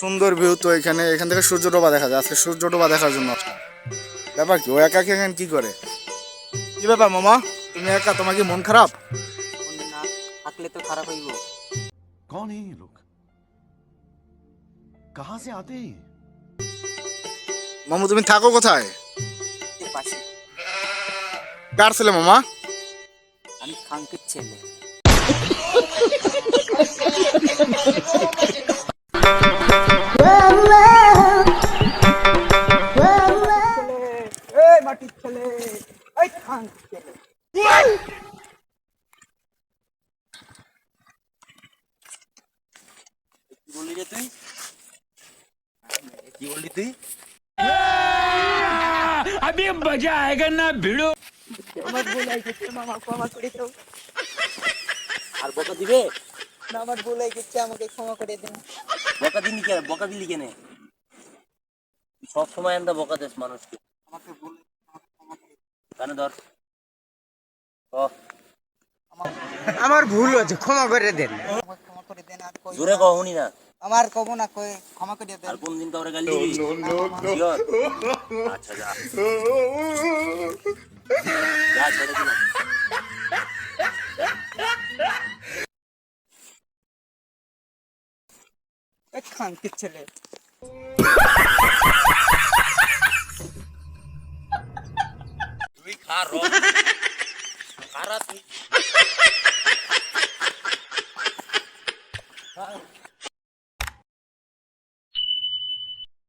সুন্দর ভিউ তো এখানে। এখান থেকে সূর্য ডোবা দেখা যায়। আজকে সূর্য ডোবা দেখার জন্য। ব্যাপার কি ও একা এখানে কি করে? কি ব্যাপার মামা? তুমি একা তোমার কি মন খারাপ? থাকলে তো খারাপ হইব। এই লোক? কাহা সে আতে? মামু তুমি থাকো কোথায়? কার ছেলে মামা? আমি খাঙ্কের ছেলে। এই মাটির ছেলে এই খাঙ্কির ছেলে কি বললি রে তুই কি বললি তুই अभी मजा आएगा ना भिड़ो আমার ভুল হয়ে গেছে মামা ক্ষমা করে দাও আর বকা দিবে না আমার ভুল হয়ে গেছে আমাকে ক্ষমা করে দিন বকা দিলি কেন বকা দিলি কেন সব সময় আন্দা বকা দেস মানুষকে আমাকে ভুল কানে ধর। ক, আমার ভুল হয়েছে ক্ষমা করে দেন। আমাকে ক্ষমা করে দেন আর কই? জোরে কহুনি না। আমার কব না কই? ক্ষমা করে দেন। আর কোন দিন কাউরে গালি দিবি? আচ্ছা যা। যা ছেড়ে দিলাম। ছেলে। তুই খা র খারা তুই